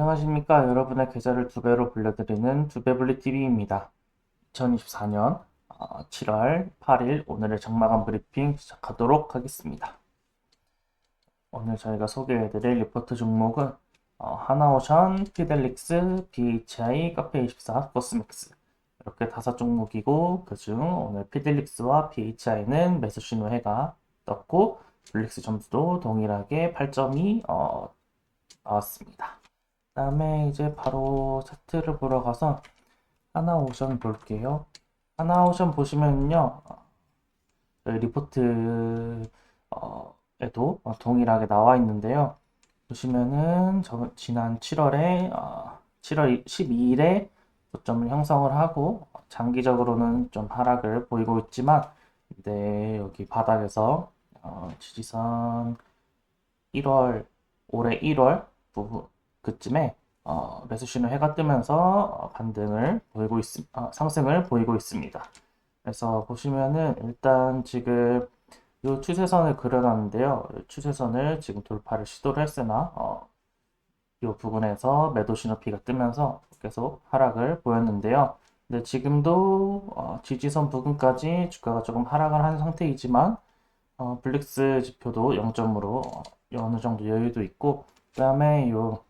안녕하십니까. 여러분의 계좌를 두 배로 불려드리는 두배블리 TV입니다. 2024년 7월 8일 오늘의 장마감 브리핑 시작하도록 하겠습니다. 오늘 저희가 소개해드릴 리포트 종목은 어, 하나오션, 피델릭스, BHI, 카페24, 코스믹스 이렇게 다섯 종목이고 그중 오늘 피델릭스와 BHI는 매수 신호해가 떴고 블릭스 점수도 동일하게 8점이 어, 나왔습니다. 다음에 이제 바로 차트를 보러 가서 하나오션 볼게요. 하나오션 보시면요. 어, 저희 리포트 어, 에도 동일하게 나와 있는데요. 보시면은 저 지난 7월에 어, 7월 12일에 고점을 형성을 하고 장기적으로는 좀 하락을 보이고 있지만 네, 여기 바닥에서 어, 지지선 1월 올해 1월 부분 그쯤에 어, 매수 신호 해가 뜨면서 어, 반등을 보이고 있, 어, 상승을 보이고 있습니다. 그래서 보시면은 일단 지금 이 추세선을 그려놨는데요. 이 추세선을 지금 돌파를 시도를 했으나 어, 이 부분에서 매도 신호피가 뜨면서 계속 하락을 보였는데요. 근데 지금도 어, 지지선 부근까지 주가가 조금 하락을 한 상태이지만 어, 블릭스 지표도 0점으로 어, 어느 정도 여유도 있고 그 다음에 요, 요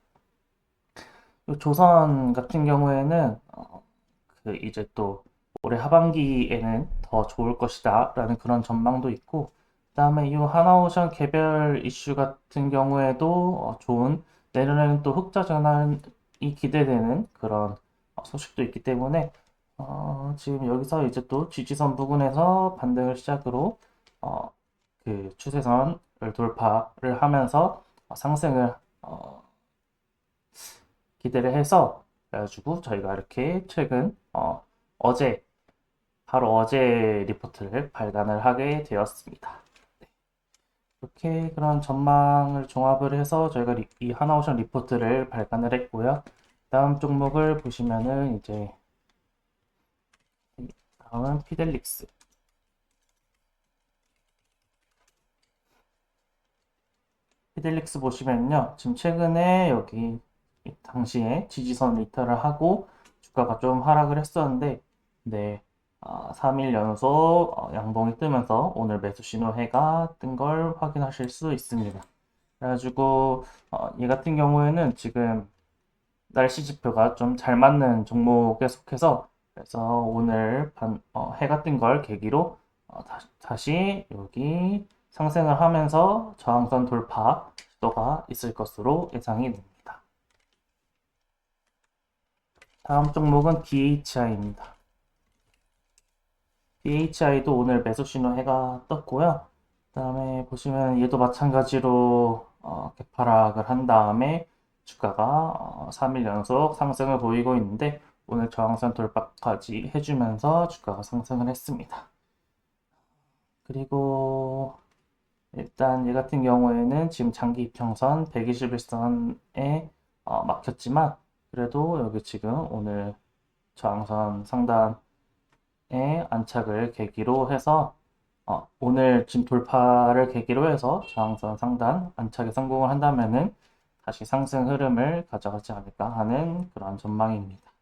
조선 같은 경우에는 어, 그 이제 또 올해 하반기에는 더 좋을 것이다 라는 그런 전망도 있고 그 다음에 이 하나오션 개별 이슈 같은 경우에도 어, 좋은 내년에는 또 흑자 전환이 기대되는 그런 어, 소식도 있기 때문에 어, 지금 여기서 이제 또 지지선 부근에서 반등을 시작으로 어, 그 추세선을 돌파를 하면서 상승을 어, 기대를 해서 그래가지고 저희가 이렇게 최근 어, 어제 바로 어제 리포트를 발간을 하게 되었습니다. 네. 이렇게 그런 전망을 종합을 해서 저희가 리, 이 하나오션 리포트를 발간을 했고요. 다음 종목을 보시면은 이제 다음은 피델릭스. 피델릭스 보시면요. 지금 최근에 여기 당시에 지지선 리터를 하고 주가가 좀 하락을 했었는데 네, 어, 3일 연속 어, 양봉이 뜨면서 오늘 매수 신호해가 뜬 걸 확인하실 수 있습니다. 그래가지고 어, 얘 같은 경우에는 지금 날씨 지표가 좀 잘 맞는 종목에 속해서 그래서 오늘 반, 어, 해가 뜬 걸 계기로 어, 다, 시 여기 상승을 하면서 저항선 돌파 시도가 있을 것으로 예상이 됩니다. 다음 종목은 BHI입니다. BHI도 오늘 매수 신호 해가 떴고요. 그 다음에 보시면 얘도 마찬가지로 어, 개파락을 한 다음에 주가가 어, 3일 연속 상승을 보이고 있는데 오늘 저항선 돌파까지 해주면서 주가가 상승을 했습니다. 그리고 일단 얘 같은 경우에는 지금 장기 이평선 121선에 어, 막혔지만 그래도 여기 지금 오늘 저항선 상단에 안착을 계기로 해서 어, 오늘 지금 돌파를 계기로 해서 저항선 상단 안착에 성공을 한다면은 다시 상승 흐름을 가져가지 않을까 하는 그런 전망입니다.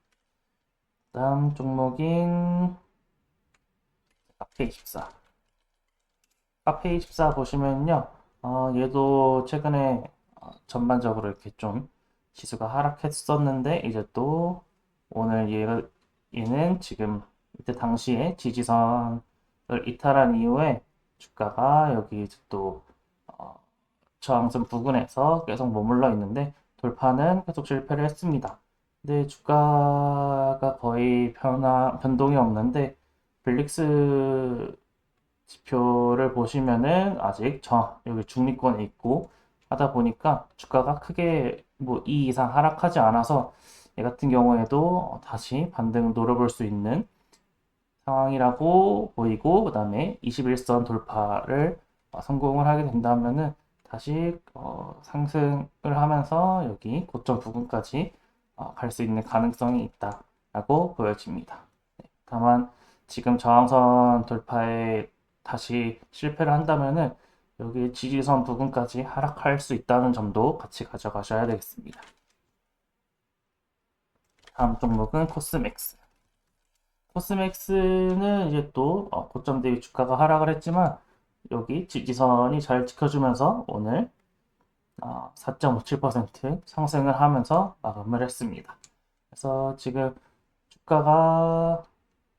다음 종목인 카페24 카페24 보시면요 어, 얘도 최근에 어, 전반적으로 이렇게 좀 지수가 하락했었는데 이제 또 오늘 얘, 얘는 지금 이때 당시에 지지선을 이탈한 이후에 주가가 여기 또 어, 저항선 부근에서 계속 머물러 있는데 돌파는 계속 실패를 했습니다. 근데 주가가 거의 변화, 변동이 없는데 블릭스 지표를 보시면은 아직 저 여기 중립권에 있고 하다 보니까 주가가 크게 뭐 이 이상 하락하지 않아서 얘 같은 경우에도 다시 반등을 노려볼 수 있는 상황이라고 보이고 그 다음에 21선 돌파를 성공을 하게 된다면은 다시 어, 상승을 하면서 여기 고점 부근까지 어, 갈 수 있는 가능성이 있다라고 보여집니다. 네, 다만 지금 저항선 돌파에 다시 실패를 한다면은 여기 지지선 부근까지 하락할 수 있다는 점도 같이 가져가셔야 되겠습니다. 다음 종목은 코스맥스. 코스맥스는 이제 또 어, 고점 대비 주가가 하락을 했지만 여기 지지선이 잘 지켜주면서 오늘 어, 4.57% 상승을 하면서 마감을 했습니다. 그래서 지금 주가가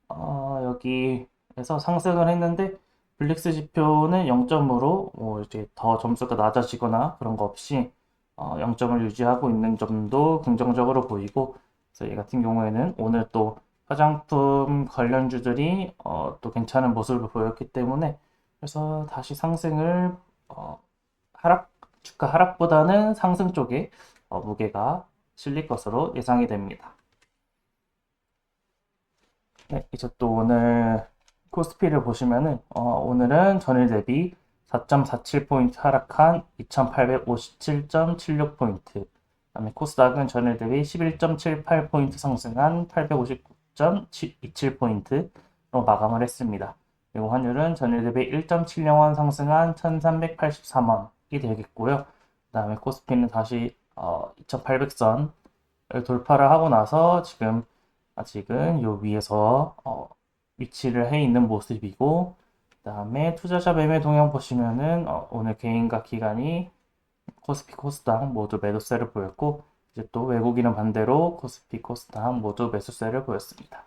어, 여기에서 상승을 했는데 블릭스 지표는 0점으로 뭐 이제 더 점수가 낮아지거나 그런 거 없이 어, 0점을 유지하고 있는 점도 긍정적으로 보이고 그래서 얘 같은 경우에는 오늘 또 화장품 관련주들이 어, 또 괜찮은 모습을 보였기 때문에 그래서 다시 상승을 어, 하락 주가 하락보다는 상승 쪽에 어, 무게가 실릴 것으로 예상이 됩니다. 네, 이제 또 오늘 코스피를 보시면은 어, 오늘은 전일 대비 4.47포인트 하락한 2857.76포인트 그다음에 코스닥은 전일 대비 11.78포인트 상승한 859.27포인트로 마감을 했습니다. 그리고 환율은 전일 대비 1.70원 상승한 1383원이 되겠고요. 그 다음에 코스피는 다시 어, 2800선을 돌파를 하고 나서 지금 아직은 요 위에서 어, 위치를 해 있는 모습이고 그 다음에 투자자 매매 동향 보시면은 어, 오늘 개인과 기관이 코스피 코스닥 모두 매도세를 보였고 이제 또 외국인은 반대로 코스피 코스닥 모두 매수세를 보였습니다.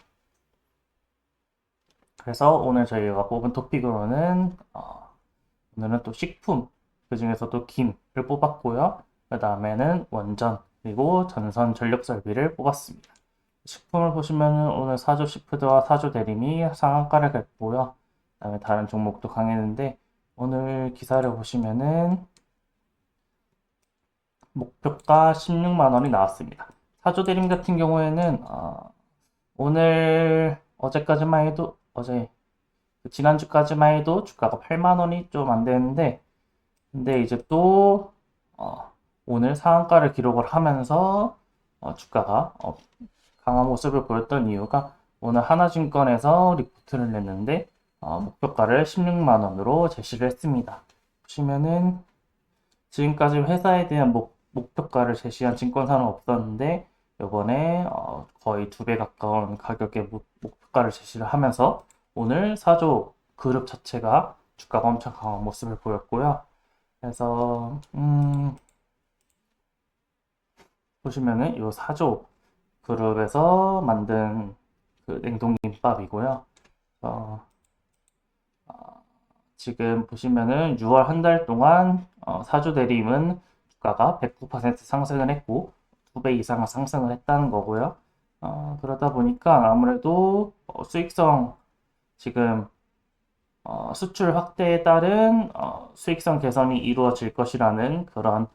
그래서 오늘 저희가 뽑은 토픽으로는 어, 오늘은 또 식품 그 중에서도 김을 뽑았고요. 그 다음에는 원전 그리고 전선 전력 설비를 뽑았습니다. 식품을 보시면은 오늘 사조 시푸드와 사조 대림이 상한가를 갔고요. 그 다음에 다른 종목도 강했는데 오늘 기사를 보시면은 목표가 16만 원이 나왔습니다. 사조 대림 같은 경우에는 어, 오늘 어제까지만 해도 어제 그 지난주까지만 해도 주가가 8만 원이 좀 안 되는데 근데 이제 또 어, 오늘 상한가를 기록을 하면서 어, 주가가 어, 강한 모습을 보였던 이유가 오늘 하나증권에서 리포트를 냈는데 어, 목표가를 16만 원으로 제시를 했습니다. 보시면은 지금까지 회사에 대한 목, 목표가를 제시한 증권사는 없었는데 이번에 어, 거의 두 배 가까운 가격의 목, 목표가를 제시를 하면서 오늘 사조 그룹 자체가 주가가 엄청 강한 모습을 보였고요. 그래서 음, 보시면은 이 사조 그룹에서 만든 그 냉동김밥이고요. 어, 어, 지금 보시면은 6월 한 달 동안 어, 사조 대림은 주가가 109% 상승을 했고 2배 이상 상승을 했다는 거고요. 어, 그러다 보니까 아무래도 어, 수익성 지금 어, 수출 확대에 따른 어, 수익성 개선이 이루어질 것이라는 그런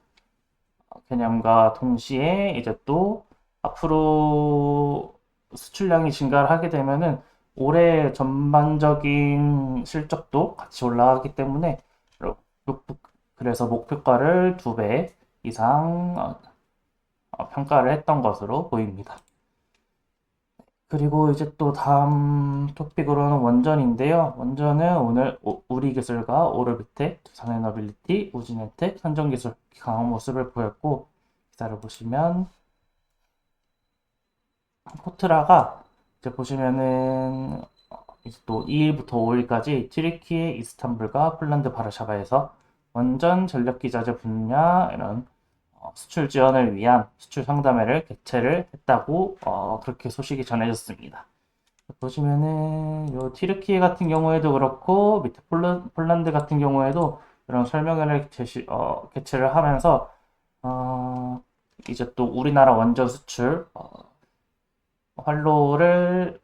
개념과 동시에 이제 또 앞으로 수출량이 증가를 하게 되면은 올해 전반적인 실적도 같이 올라가기 때문에 그래서 목표가를 두 배 이상 어, 어, 평가를 했던 것으로 보입니다. 그리고 이제 또 다음 토픽으로는 원전인데요. 원전은 오늘 우리기술과 오르비텍, 두산에너빌리티, 우진엔텍, 선정기술 강한 모습을 보였고 기사를 보시면 코트라가 이제 보시면은 이제 또 2일부터 5일까지 튀르키예, 이스탄불과 폴란드 바르샤바에서 원전 전력 기자재 분야 이런 어, 수출 지원을 위한 수출 상담회를 개최를 했다고 어, 그렇게 소식이 전해졌습니다. 보시면은 요 튀르키예 같은 경우에도 그렇고 밑에 폴란드 같은 경우에도 이런 설명회를 제시, 어, 개최를 하면서 어, 이제 또 우리나라 원전 수출 어, 활로를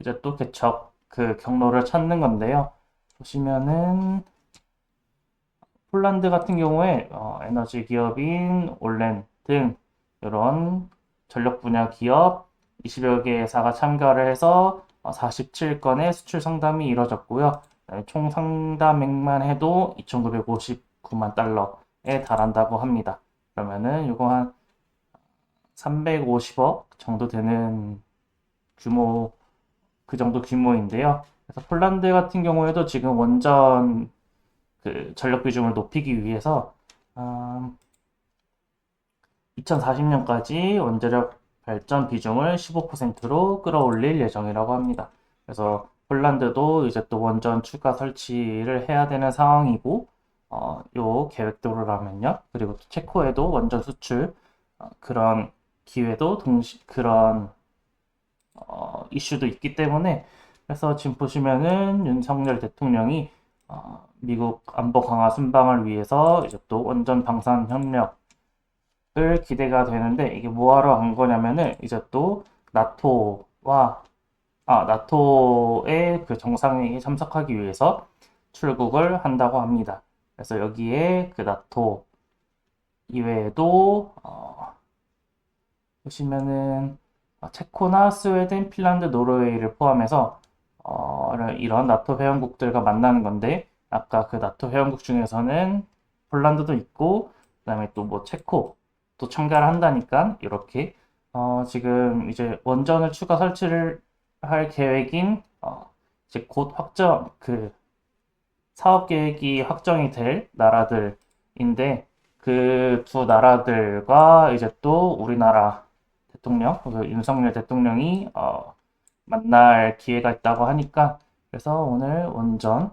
이제 또 개척 그 경로를 찾는 건데요. 보시면은 폴란드 같은 경우에 어, 에너지 기업인 올렌 등 이런 전력 분야 기업 20여 개 회사가 참가를 해서 47건의 수출 상담이 이뤄졌고요. 총 상담액만 해도 2,959만 달러에 달한다고 합니다. 그러면은 이거 한 350억 정도 되는 규모 그 정도 규모인데요. 그래서 폴란드 같은 경우에도 지금 원전 그 전력 비중을 높이기 위해서 음, 2040년까지 원자력 발전 비중을 15%로 끌어올릴 예정이라고 합니다. 그래서 폴란드도 이제 또 원전 추가 설치를 해야 되는 상황이고, 어, 요 계획대로라면요. 그리고 또 체코에도 원전 수출 어, 그런 기회도 동시 그런 어, 이슈도 있기 때문에 그래서 지금 보시면은 윤석열 대통령이 어, 미국 안보 강화 순방을 위해서 이제 또 원전 방산 협력을 기대가 되는데 이게 뭐하러 간 거냐면은 이제 또 나토와 아 나토의 그 정상회의에 참석하기 위해서 출국을 한다고 합니다. 그래서 여기에 그 나토 이외에도 어, 보시면은 어, 체코나 스웨덴, 핀란드, 노르웨이를 포함해서 어, 이런 나토 회원국들과 만나는 건데 아까 그 나토 회원국 중에서는 폴란드도 있고 그다음에 또 뭐 체코 또 참가를 한다니까 이렇게 어, 지금 이제 원전을 추가 설치를 할 계획인 어, 이제 곧 확정 그 사업 계획이 확정이 될 나라들인데 그 두 나라들과 이제 또 우리나라 대통령, 그 윤석열 대통령이 어, 만날 기회가 있다고 하니까 그래서 오늘 원전이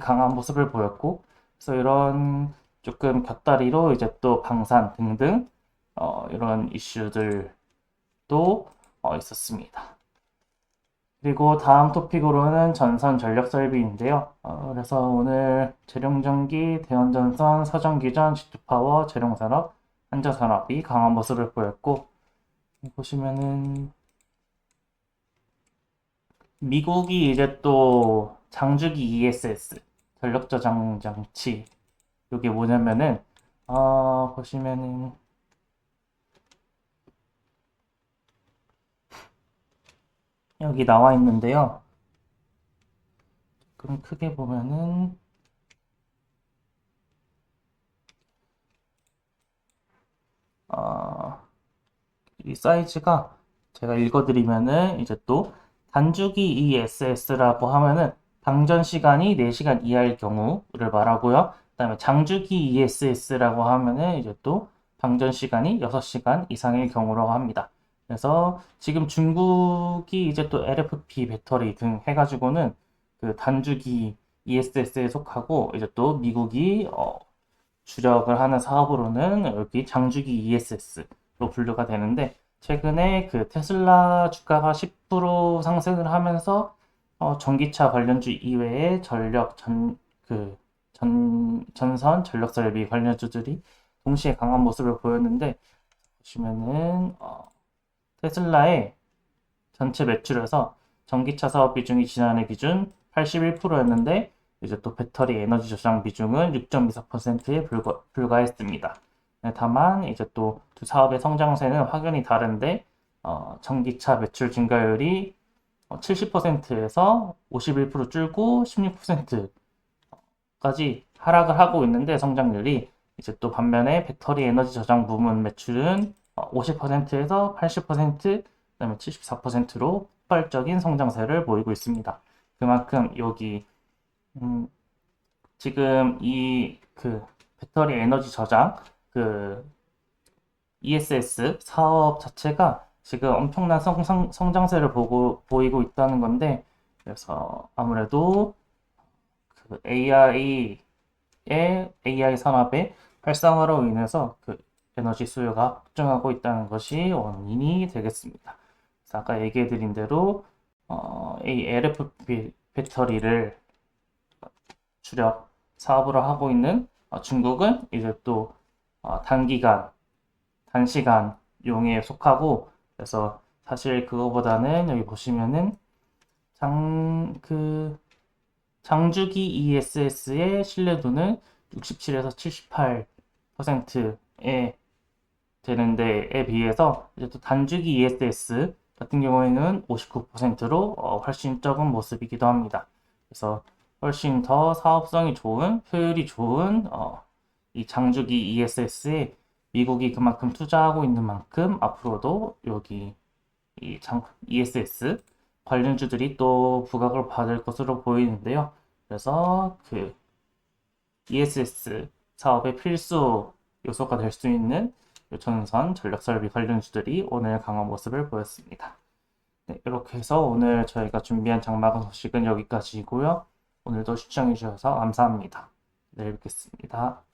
강한 모습을 보였고 그래서 이런 조금 곁다리로 이제 또 방산 등등 어, 이런 이슈들도 어, 있었습니다. 그리고 다음 토픽으로는 전선 전력 설비인데요. 어, 그래서 오늘 재룡전기, 대원전선, 서전기전, G2파워, 재룡산업, 한전산업이 강한 모습을 보였고 보시면은 미국이 이제 또 장주기 ESS 전력 저장 장치 이게 뭐냐면은 어 보시면은 여기 나와 있는데요. 조금 크게 보면은 어, 이 사이즈가 제가 읽어드리면은 이제 또 단주기 ESS라고 하면은 방전 시간이 4시간 이하일 경우를 말하고요. 그 다음에 장주기 ESS라고 하면은 이제 또 방전 시간이 6시간 이상일 경우라고 합니다. 그래서 지금 중국이 이제 또 LFP 배터리 등 해가지고는 그 단주기 ESS에 속하고 이제 또 미국이 어 주력을 하는 사업으로는 여기 장주기 ESS 로 분류가 되는데 최근에 그 테슬라 주가가 10% 상승을 하면서 어 전기차 관련주 이외에 전력 전 그 전 전선 전력 설비 관련주들이 동시에 강한 모습을 보였는데 보시면은 어 테슬라의 전체 매출에서 전기차 사업 비중이 지난해 기준 81%였는데 이제 또 배터리 에너지 저장 비중은 6.24%에 불과, 불과했습니다. 네, 다만 이제 또 두 사업의 성장세는 확연히 다른데 어, 전기차 매출 증가율이 70%에서 51% 줄고 16%까지 하락을 하고 있는데 성장률이 이제 또 반면에 배터리 에너지 저장 부문 매출은 50%에서 80%, 그다음에 74%로 폭발적인 성장세를 보이고 있습니다. 그만큼 여기 음, 지금 이 그 배터리 에너지 저장 그 ESS 사업 자체가 지금 엄청난 성, 성, 성장세를 보고 보이고 있다는 건데 그래서 아무래도 그 AI의 AI 산업의 활성화로 인해서 그 에너지 수요가 폭증하고 있다는 것이 원인이 되겠습니다. 아까 얘기해 드린 대로 어, 이 LFP 배터리를 주력 사업으로 하고 있는 어, 중국은 이제 또 어, 단기간, 단시간 용에 속하고 그래서 사실 그거보다는 여기 보시면은 장, 그 장주기 ESS의 신뢰도는 67에서 78%에 되는데에 비해서 이제 또 단주기 ESS 같은 경우에는 59%로 어, 훨씬 적은 모습이기도 합니다. 그래서 훨씬 더 사업성이 좋은, 효율이 좋은 어, 이 장주기 ESS에 미국이 그만큼 투자하고 있는 만큼 앞으로도 여기 이 장, ESS 관련주들이 또 부각을 받을 것으로 보이는데요. 그래서 그 ESS 사업의 필수 요소가 될 수 있는 요천선 전력설비 관련주들이 오늘 강한 모습을 보였습니다. 네, 이렇게 해서 오늘 저희가 준비한 장마감 소식은 여기까지이고요. 오늘도 시청해주셔서 감사합니다. 내일 뵙겠습니다.